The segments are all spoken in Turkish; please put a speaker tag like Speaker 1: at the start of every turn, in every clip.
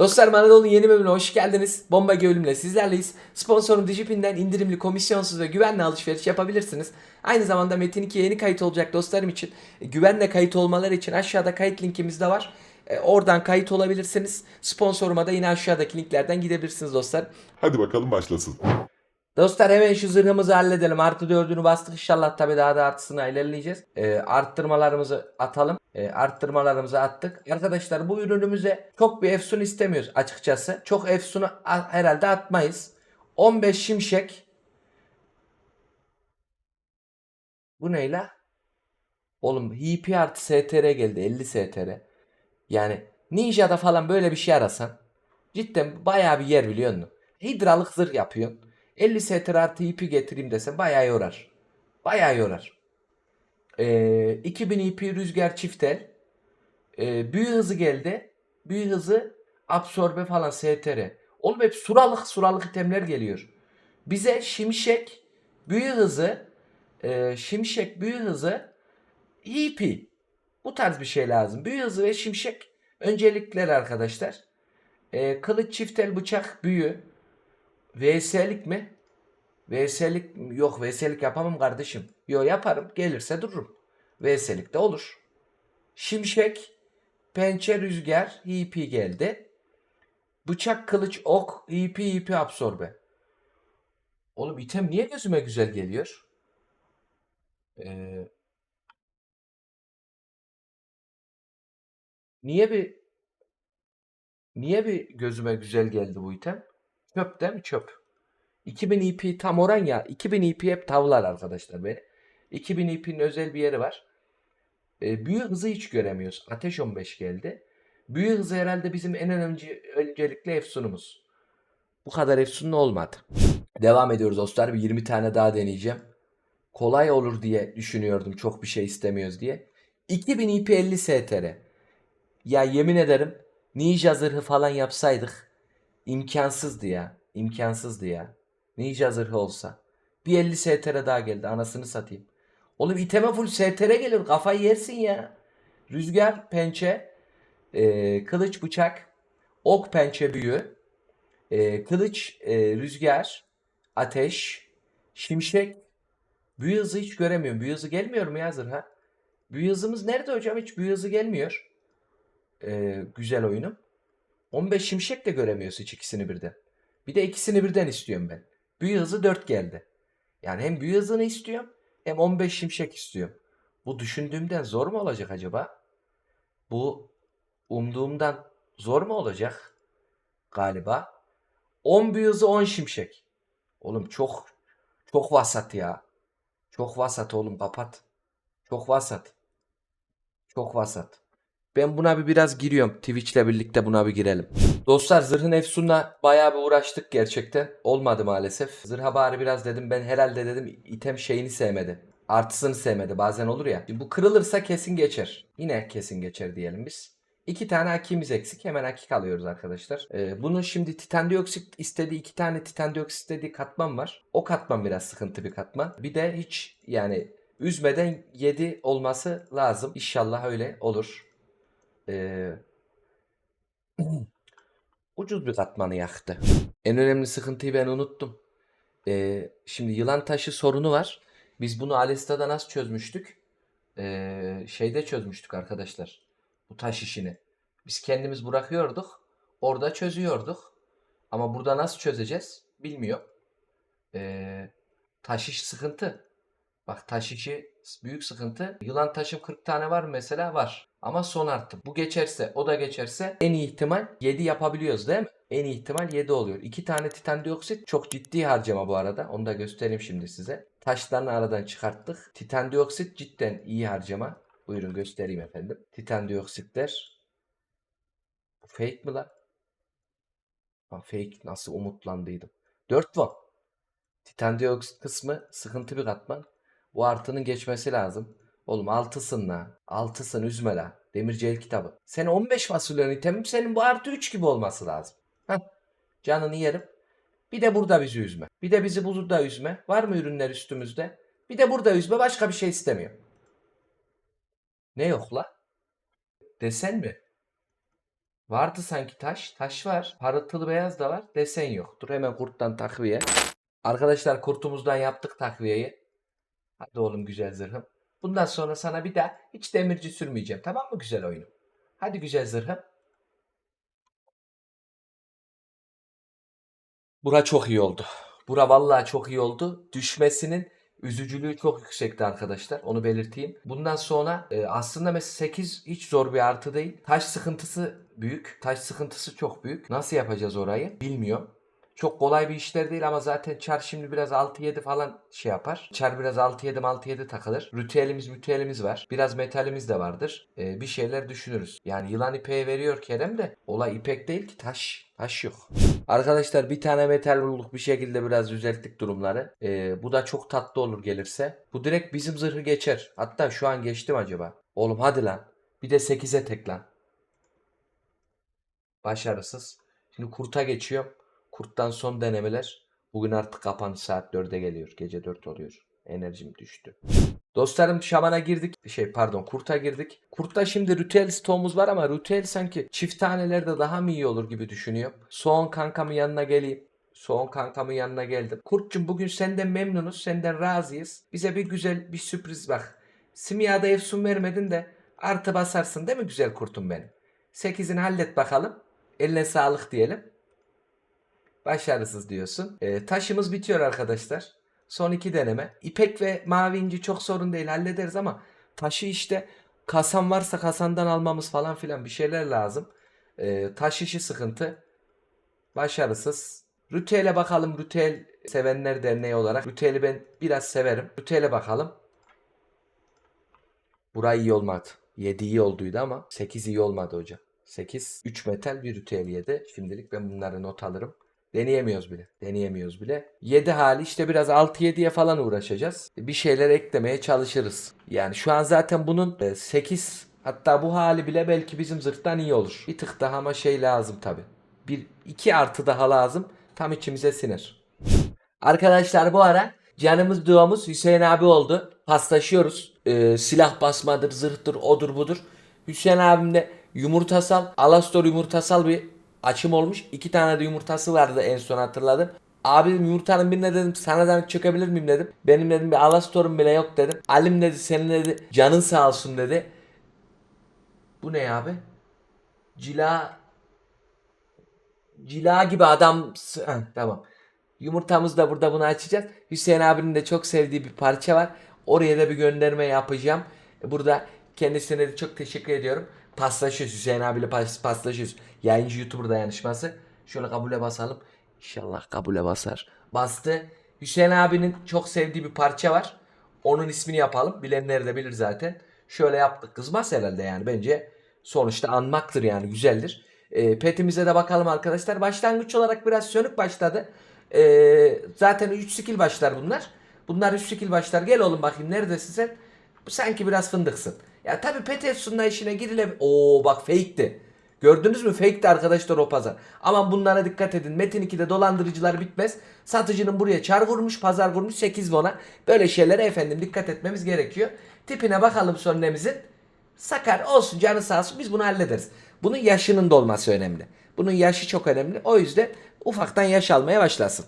Speaker 1: Dostlar Manadolu'nun yeni bölümüne hoş geldiniz. Bomba bölümle sizlerleyiz. Sponsorum Digipin'den indirimli, komisyonsuz ve güvenli alışveriş yapabilirsiniz. Aynı zamanda Metin 2'ye yeni kayıt olacak dostlarım için e, güvenle kayıt olmaları için aşağıda kayıt linkimiz de var. E, Oradan kayıt olabilirsiniz. Sponsoruma da yine aşağıdaki linklerden gidebilirsiniz dostlar.
Speaker 2: Hadi bakalım başlasın.
Speaker 1: Dostlar hemen şu zırhımızı halledelim. Artı dördünü bastık inşallah tabii daha da artısını ilerleyeceğiz. Ee, arttırmalarımızı atalım. Ee, arttırmalarımızı attık. Arkadaşlar bu ürünümüze çok bir efsun istemiyoruz açıkçası. Çok efsunu herhalde atmayız. 15 şimşek. Bu ne la? Oğlum HP artı STR geldi 50 STR. Yani Ninja'da falan böyle bir şey arasan cidden bayağı bir yer biliyor musun? Hidralık zırh yapıyorsun. 50 STR artı ipi getireyim desen bayağı yorar. Bayağı yorar. Ee, 2000 ipi rüzgar çiftel. Ee, büyü hızı geldi. Büyü hızı absorbe falan STR. Oğlum hep suralık suralık itemler geliyor. Bize şimşek büyü hızı e, şimşek büyü hızı EP. Bu tarz bir şey lazım. Büyü hızı ve şimşek öncelikler arkadaşlar. Ee, kılıç çiftel bıçak büyü. VS'lik mi? VS'lik yok VS'lik yapamam kardeşim. Yo yaparım gelirse dururum. VS'lik de olur. Şimşek, pençe rüzgar, EP geldi. Bıçak kılıç ok, EP EP absorbe. Oğlum item niye gözüme güzel geliyor? Ee, niye bir niye bir gözüme güzel geldi bu item? Çöp değil mi? Çöp. 2000 EP tam oran ya. 2000 EP hep tavlar arkadaşlar beni. 2000 EP'nin özel bir yeri var. E, büyü hızı hiç göremiyoruz. Ateş 15 geldi. Büyü hızı herhalde bizim en önemli öncelikli efsunumuz. Bu kadar efsunlu olmadı. Devam ediyoruz dostlar. Bir 20 tane daha deneyeceğim. Kolay olur diye düşünüyordum. Çok bir şey istemiyoruz diye. 2000 EP 50 STR. Ya yemin ederim ninja zırhı falan yapsaydık imkansızdı ya. İmkansızdı ya. Ninja zırhı olsa. Bir 50 STR daha geldi. Anasını satayım. Oğlum iteme full STR gelir. Kafayı yersin ya. Rüzgar, pençe, e, kılıç, bıçak, ok, pençe, büyü, e, kılıç, e, rüzgar, ateş, şimşek, büyü hızı hiç göremiyorum. Büyü hızı gelmiyor mu ya zırha? Büyü hızımız nerede hocam? Hiç büyü hızı gelmiyor. E, güzel oyunum. 15 şimşek de göremiyoruz hiç ikisini birden. Bir de ikisini birden istiyorum ben. Büyü hızı 4 geldi. Yani hem büyü hızını istiyorum hem 15 şimşek istiyorum. Bu düşündüğümden zor mu olacak acaba? Bu umduğumdan zor mu olacak? Galiba. 10 büyü hızı 10 şimşek. Oğlum çok çok vasat ya. Çok vasat oğlum kapat. Çok vasat. Çok vasat. Ben buna bir biraz giriyorum. Twitch'le birlikte buna bir girelim. Dostlar zırhın efsunla bayağı bir uğraştık gerçekten. Olmadı maalesef. Zırha bari biraz dedim ben herhalde dedim item şeyini sevmedi. Artısını sevmedi bazen olur ya. Bu kırılırsa kesin geçer. Yine kesin geçer diyelim biz. İki tane akimiz eksik. Hemen akik alıyoruz arkadaşlar. Ee, bunun şimdi titan dioksit istediği iki tane titan dioksit istediği katman var. O katman biraz sıkıntı bir katman. Bir de hiç yani üzmeden 7 olması lazım. İnşallah öyle olur. Ee, ucuz bir katmanı yaktı. En önemli sıkıntıyı ben unuttum. Ee, şimdi yılan taşı sorunu var. Biz bunu Alesta'da nasıl çözmüştük? Ee, şeyde çözmüştük arkadaşlar. Bu taş işini. Biz kendimiz bırakıyorduk. Orada çözüyorduk. Ama burada nasıl çözeceğiz? Bilmiyorum. Ee, taş iş sıkıntı. Bak taş işi büyük sıkıntı. Yılan taşım 40 tane var mesela? Var. Ama son arttı. Bu geçerse o da geçerse en iyi ihtimal 7 yapabiliyoruz değil mi? En iyi ihtimal 7 oluyor. 2 tane titan dioksit çok ciddi harcama bu arada. Onu da göstereyim şimdi size. Taşlarını aradan çıkarttık. Titan dioksit cidden iyi harcama. Buyurun göstereyim efendim. Titan dioksitler. Bu fake mi lan? Ha, fake nasıl umutlandıydım. 4 won. Titan dioksit kısmı sıkıntı bir katman. Bu artının geçmesi lazım. Oğlum altısın la. Altısın üzme la. Demirci el kitabı. Sen 15 fasulyenin itemim senin bu artı 3 gibi olması lazım. Heh. Canını yerim. Bir de burada bizi üzme. Bir de bizi burada üzme. Var mı ürünler üstümüzde? Bir de burada üzme. Başka bir şey istemiyorum. Ne yok la? Desen mi? Vardı sanki taş. Taş var. Parıltılı beyaz da var. Desen yok. Dur hemen kurttan takviye. Arkadaşlar kurtumuzdan yaptık takviyeyi. Hadi oğlum güzel zırhım. Bundan sonra sana bir daha hiç demirci sürmeyeceğim. Tamam mı güzel oyunum? Hadi güzel zırhım. Bura çok iyi oldu. Bura vallahi çok iyi oldu. Düşmesinin üzücülüğü çok yüksekti arkadaşlar. Onu belirteyim. Bundan sonra e, aslında mesela 8 hiç zor bir artı değil. Taş sıkıntısı büyük. Taş sıkıntısı çok büyük. Nasıl yapacağız orayı? Bilmiyorum. Çok kolay bir işler değil ama zaten çar şimdi biraz 6-7 falan şey yapar. Çar biraz 6-7 6-7 takılır. Ritüelimiz mütüelimiz var. Biraz metalimiz de vardır. Ee, bir şeyler düşünürüz. Yani yılan ipeği veriyor Kerem de olay ipek değil ki taş. Taş yok. Arkadaşlar bir tane metal bulduk bir şekilde biraz düzelttik durumları. Ee, bu da çok tatlı olur gelirse. Bu direkt bizim zırhı geçer. Hatta şu an geçtim acaba. Oğlum hadi lan. Bir de 8'e tek lan. Başarısız. Şimdi kurta geçiyorum. Kurttan son denemeler. Bugün artık kapanış saat 4'e geliyor. Gece 4 oluyor. Enerjim düştü. Dostlarım şamana girdik. Şey pardon kurta girdik. Kurtta şimdi ritüel stoğumuz var ama ritüel sanki çift tanelerde daha mı iyi olur gibi düşünüyorum. Soğan kankamın yanına geleyim. Soğan kankamın yanına geldim. Kurtçum bugün senden memnunuz. Senden razıyız. Bize bir güzel bir sürpriz bak. Simya'da efsun vermedin de artı basarsın değil mi güzel kurtum benim? 8'ini hallet bakalım. Eline sağlık diyelim. Başarısız diyorsun. Ee, taşımız bitiyor arkadaşlar. Son iki deneme. İpek ve mavi inci çok sorun değil hallederiz ama taşı işte kasan varsa kasandan almamız falan filan bir şeyler lazım. Ee, taş işi sıkıntı. Başarısız. Ritüel'e bakalım. Ritüel sevenler derneği olarak. Ritüel'i ben biraz severim. Ritüel'e bakalım. Burayı iyi olmadı. 7 iyi olduydu ama 8 iyi olmadı hocam. 8. 3 metal bir ritüel yedi. Şimdilik ben bunları not alırım. Deneyemiyoruz bile. Deneyemiyoruz bile. 7 hali işte biraz 6-7'ye falan uğraşacağız. Bir şeyler eklemeye çalışırız. Yani şu an zaten bunun 8 hatta bu hali bile belki bizim zırhtan iyi olur. Bir tık daha ama şey lazım tabi. Bir 2 artı daha lazım. Tam içimize sinir. Arkadaşlar bu ara canımız duamız Hüseyin abi oldu. Paslaşıyoruz. Ee, silah basmadır, zırhtır, odur budur. Hüseyin abimde yumurtasal, Alastor yumurtasal bir açım olmuş. İki tane de yumurtası vardı en son hatırladım. Abi dedim yumurtanın birine dedim sana da çökebilir miyim dedim. Benim dedim bir Alastor'um bile yok dedim. Alim dedi senin dedi canın sağ olsun dedi. Bu ne abi? Cila Cila gibi adam tamam. Yumurtamızı da burada bunu açacağız. Hüseyin abinin de çok sevdiği bir parça var. Oraya da bir gönderme yapacağım. Burada kendisine de çok teşekkür ediyorum. Paslaşıyoruz Hüseyin abiyle pas, paslaşıyoruz. Yayıncı YouTuber dayanışması. Şöyle kabule basalım. İnşallah kabule basar. Bastı. Hüseyin abinin çok sevdiği bir parça var. Onun ismini yapalım. Bilenler de bilir zaten. Şöyle yaptık. Kızmaz herhalde yani. Bence sonuçta anmaktır yani. Güzeldir. E, petimize de bakalım arkadaşlar. Başlangıç olarak biraz sönük başladı. E, zaten 3 skill başlar bunlar. Bunlar 3 skill başlar. Gel oğlum bakayım neredesin sen? Sanki biraz fındıksın. Ya tabii pet efsunla işine girile... Oo bak fake'ti. Gördünüz mü? Fake'ti arkadaşlar o pazar. Ama bunlara dikkat edin. Metin 2'de dolandırıcılar bitmez. Satıcının buraya çar vurmuş, pazar vurmuş 8 bona. Böyle şeylere efendim dikkat etmemiz gerekiyor. Tipine bakalım sonnemizin. Sakar olsun canı sağ olsun biz bunu hallederiz. Bunun yaşının dolması önemli. Bunun yaşı çok önemli. O yüzden ufaktan yaş almaya başlasın.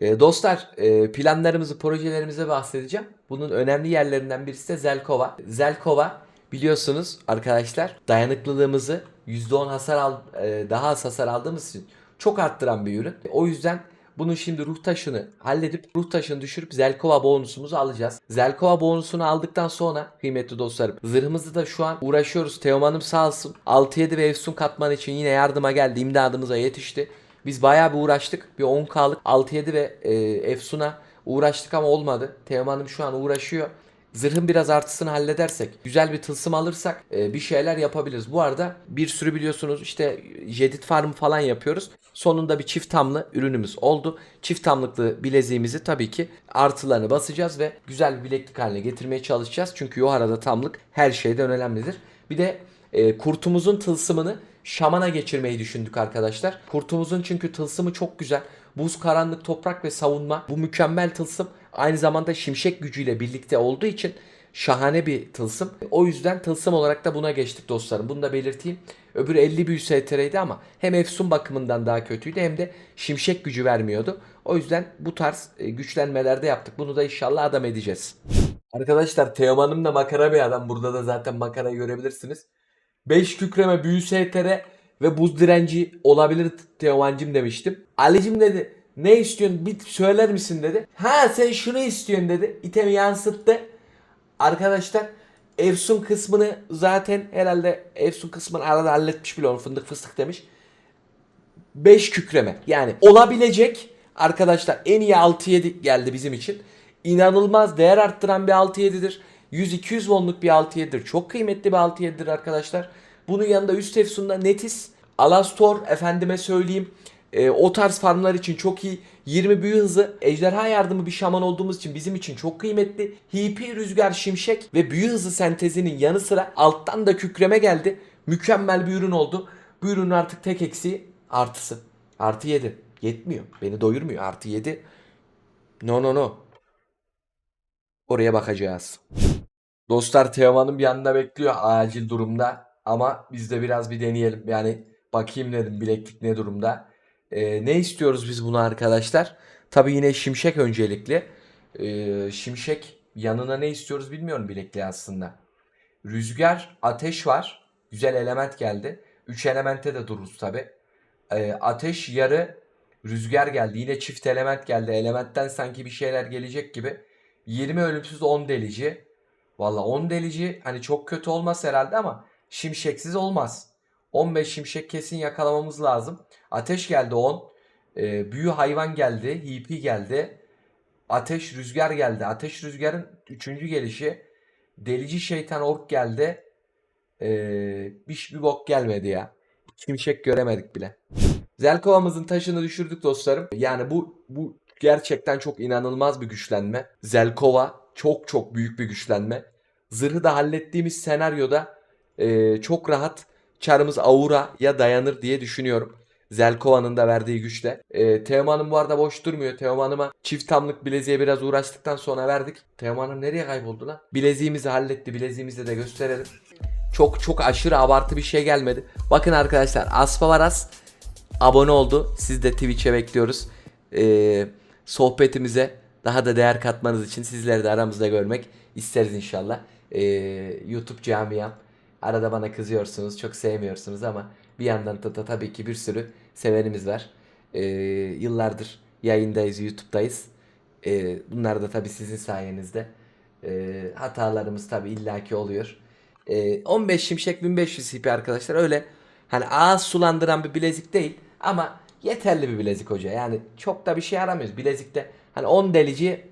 Speaker 1: Ee, dostlar e, planlarımızı projelerimize bahsedeceğim. Bunun önemli yerlerinden birisi de Zelkova. Zelkova biliyorsunuz arkadaşlar dayanıklılığımızı %10 hasar al, e, daha az hasar aldığımız için çok arttıran bir ürün. O yüzden bunun şimdi ruh taşını halledip ruh taşını düşürüp Zelkova bonusumuzu alacağız. Zelkova bonusunu aldıktan sonra kıymetli dostlarım zırhımızı da şu an uğraşıyoruz. Teoman'ım sağ olsun 6-7 ve Efsun katman için yine yardıma geldi. imdadımıza yetişti. Biz bayağı bir uğraştık. Bir 10K'lık 6-7 ve e, Efsun'a uğraştık ama olmadı. Teoman'ım şu an uğraşıyor. Zırhın biraz artısını halledersek, güzel bir tılsım alırsak e, bir şeyler yapabiliriz. Bu arada bir sürü biliyorsunuz işte jedit farmı falan yapıyoruz. Sonunda bir çift tamlı ürünümüz oldu. Çift tamlıklı bileziğimizi tabii ki artılarını basacağız ve güzel bir bileklik haline getirmeye çalışacağız. Çünkü Yohara'da tamlık her şeyden önemlidir. Bir de e, kurtumuzun tılsımını şamana geçirmeyi düşündük arkadaşlar. Kurtumuzun çünkü tılsımı çok güzel. Buz, karanlık, toprak ve savunma. Bu mükemmel tılsım aynı zamanda şimşek gücüyle birlikte olduğu için Şahane bir tılsım. O yüzden tılsım olarak da buna geçtik dostlarım. Bunu da belirteyim. Öbürü 50 büyü STR'ydi ama hem Efsun bakımından daha kötüydü hem de şimşek gücü vermiyordu. O yüzden bu tarz e, güçlenmelerde yaptık. Bunu da inşallah adam edeceğiz. Arkadaşlar Teoman'ım da makara bir adam. Burada da zaten makarayı görebilirsiniz. 5 kükreme büyü STR ve buz direnci olabilir Teoman'cım demiştim. Ali'cim dedi ne istiyorsun bir söyler misin dedi. Ha sen şunu istiyorsun dedi. İtemi yansıttı. Arkadaşlar Efsun kısmını zaten herhalde Efsun kısmını arada halletmiş bile onu fındık fıstık demiş. 5 kükreme. Yani olabilecek arkadaşlar en iyi 6-7 geldi bizim için. İnanılmaz değer arttıran bir 6-7'dir. 100-200 wonluk bir 6-7'dir. Çok kıymetli bir 6-7'dir arkadaşlar. Bunun yanında üst Efsun'da Netis, Alastor efendime söyleyeyim. E, o tarz farmlar için çok iyi. 20 büyü hızı, ejderha yardımı bir şaman olduğumuz için bizim için çok kıymetli. HP, rüzgar, şimşek ve büyü hızı sentezinin yanı sıra alttan da kükreme geldi. Mükemmel bir ürün oldu. Bu ürünün artık tek eksiği artısı. Artı 7. Yetmiyor. Beni doyurmuyor. Artı 7. No no no. Oraya bakacağız. Dostlar Teoman'ın bir yanında bekliyor acil durumda. Ama biz de biraz bir deneyelim. Yani bakayım dedim bileklik ne durumda. Ee, ne istiyoruz biz buna arkadaşlar? Tabii yine şimşek öncelikli. Ee, şimşek yanına ne istiyoruz bilmiyorum bilekliği aslında. Rüzgar, ateş var. Güzel element geldi. 3 elemente de dururuz tabi. ateş yarı rüzgar geldi. Yine çift element geldi. Elementten sanki bir şeyler gelecek gibi. 20 ölümsüz 10 delici. Valla 10 delici hani çok kötü olmaz herhalde ama şimşeksiz olmaz. 15 şimşek kesin yakalamamız lazım. Ateş geldi 10. Ee, büyü hayvan geldi. HP geldi. Ateş rüzgar geldi. Ateş rüzgarın 3. gelişi. Delici şeytan ork geldi. Ee, bir, bir bok gelmedi ya. Şimşek göremedik bile. Zelkova'mızın taşını düşürdük dostlarım. Yani bu bu gerçekten çok inanılmaz bir güçlenme. Zelkova çok çok büyük bir güçlenme. Zırhı da hallettiğimiz senaryoda e, çok rahat çarımız Aura'ya dayanır diye düşünüyorum. Zelkova'nın da verdiği güçle. E, Teoman'ın bu arada boş durmuyor. Teoman'ıma çift tamlık bileziğe biraz uğraştıktan sonra verdik. Teoman'ım nereye kayboldu lan? Bileziğimizi halletti. Bileziğimizi de gösterelim. Çok çok aşırı abartı bir şey gelmedi. Bakın arkadaşlar Aspavaras abone oldu. Siz de Twitch'e bekliyoruz. Ee, sohbetimize daha da değer katmanız için sizleri de aramızda görmek isteriz inşallah. Ee, YouTube camiam. Arada bana kızıyorsunuz, çok sevmiyorsunuz ama bir yandan da, da tabii ki bir sürü sevenimiz var. Ee, yıllardır yayındayız, YouTube'dayız. Ee, bunlar da tabii sizin sayenizde. Ee, hatalarımız tabii illaki oluyor. Ee, 15 şimşek 1500 CP arkadaşlar öyle hani ağız sulandıran bir bilezik değil ama yeterli bir bilezik hoca. Yani çok da bir şey aramıyoruz. Bilezikte hani 10 delici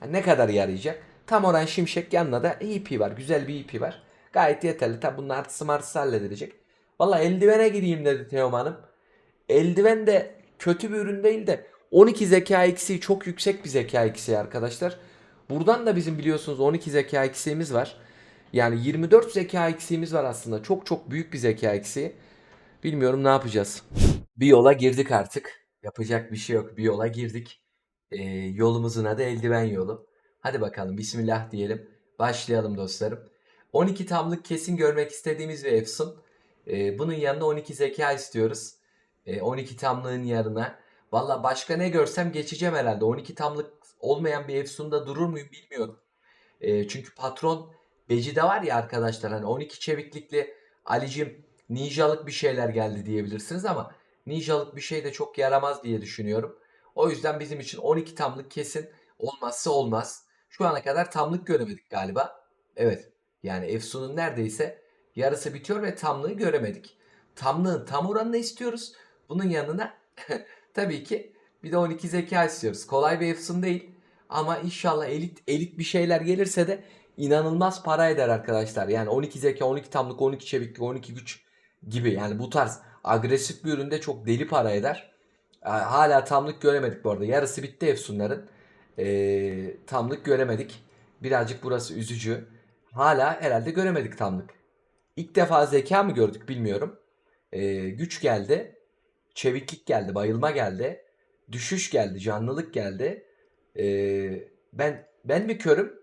Speaker 1: hani ne kadar yarayacak? Tam oran şimşek yanına da EP var. Güzel bir EP var. Gayet yeterli. Tabi bunun artısı martısı halledilecek. Valla eldivene gireyim dedi Teoman'ım. Eldiven de kötü bir ürün değil de 12 zeka eksiği çok yüksek bir zeka eksiği arkadaşlar. Buradan da bizim biliyorsunuz 12 zeka eksiğimiz var. Yani 24 zeka eksiğimiz var aslında. Çok çok büyük bir zeka eksiği. Bilmiyorum ne yapacağız. Bir yola girdik artık. Yapacak bir şey yok. Bir yola girdik. Ee, yolumuzun adı eldiven yolu. Hadi bakalım bismillah diyelim. Başlayalım dostlarım. 12 tamlık kesin görmek istediğimiz bir Efsun. Ee, bunun yanına 12 zeka istiyoruz. Ee, 12 tamlığın yanına. Valla başka ne görsem geçeceğim herhalde. 12 tamlık olmayan bir Efsun'da durur muyum bilmiyorum. Ee, çünkü patron Beci'de var ya arkadaşlar hani 12 çeviklikli Alicim ninjalık bir şeyler geldi diyebilirsiniz ama ninjalık bir şey de çok yaramaz diye düşünüyorum. O yüzden bizim için 12 tamlık kesin olmazsa olmaz. Şu ana kadar tamlık göremedik galiba. Evet. Yani Efsun'un neredeyse yarısı bitiyor ve tamlığı göremedik. Tamlığın tam oranını istiyoruz. Bunun yanına tabii ki bir de 12 zeka istiyoruz. Kolay bir Efsun değil. Ama inşallah elit elit bir şeyler gelirse de inanılmaz para eder arkadaşlar. Yani 12 zeka, 12 tamlık, 12 çeviklik, 12 güç gibi. Yani bu tarz agresif bir üründe çok deli para eder. Hala tamlık göremedik bu arada. Yarısı bitti Efsunların. Ee, tamlık göremedik. Birazcık burası üzücü. Hala herhalde göremedik tamlık. İlk defa zeka mı gördük bilmiyorum. Ee, güç geldi. Çeviklik geldi. Bayılma geldi. Düşüş geldi. Canlılık geldi. Ee, ben ben mi körüm?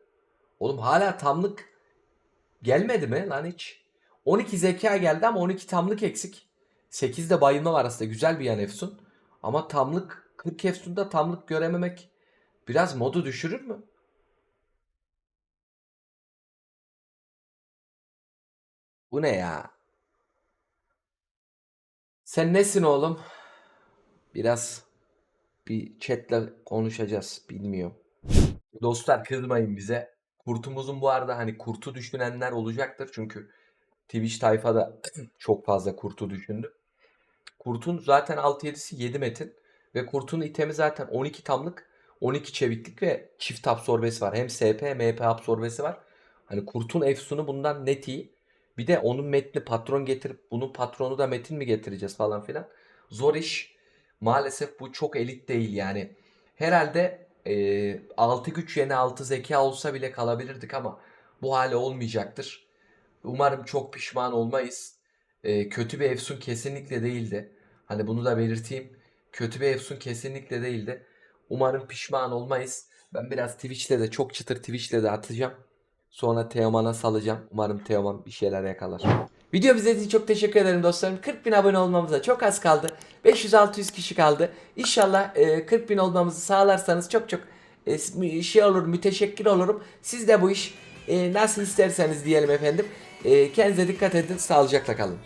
Speaker 1: Oğlum hala tamlık gelmedi mi lan hiç? 12 zeka geldi ama 12 tamlık eksik. 8 de bayılma var aslında. Güzel bir yan Efsun. Ama tamlık 40 Efsun'da tamlık görememek biraz modu düşürür mü? Bu ne ya? Sen nesin oğlum? Biraz bir chatle konuşacağız. Bilmiyorum. Dostlar kızmayın bize. Kurtumuzun bu arada hani kurtu düşünenler olacaktır. Çünkü Twitch tayfada çok fazla kurtu düşündü. Kurtun zaten 6-7'si 7 metin. Ve kurtun itemi zaten 12 tamlık, 12 çeviklik ve çift absorbesi var. Hem SP hem MP absorbesi var. Hani kurtun efsunu bundan net iyi. Bir de onun metni patron getirip bunun patronu da metin mi getireceğiz falan filan. Zor iş. Maalesef bu çok elit değil yani. Herhalde e, 6 güç yeni 6 zeka olsa bile kalabilirdik ama bu hale olmayacaktır. Umarım çok pişman olmayız. E, kötü bir Efsun kesinlikle değildi. Hani bunu da belirteyim. Kötü bir Efsun kesinlikle değildi. Umarım pişman olmayız. Ben biraz Twitch'te de çok çıtır Twitch'te de atacağım. Sonra Teoman'a salacağım. Umarım Teoman bir şeyler yakalar. Video izlediğiniz için çok teşekkür ederim dostlarım. 40 bin abone olmamıza çok az kaldı. 500-600 kişi kaldı. İnşallah e, 40 bin olmamızı sağlarsanız çok çok e, şey olur, müteşekkir olurum. Siz de bu iş e, nasıl isterseniz diyelim efendim. E, kendinize dikkat edin. Sağlıcakla kalın.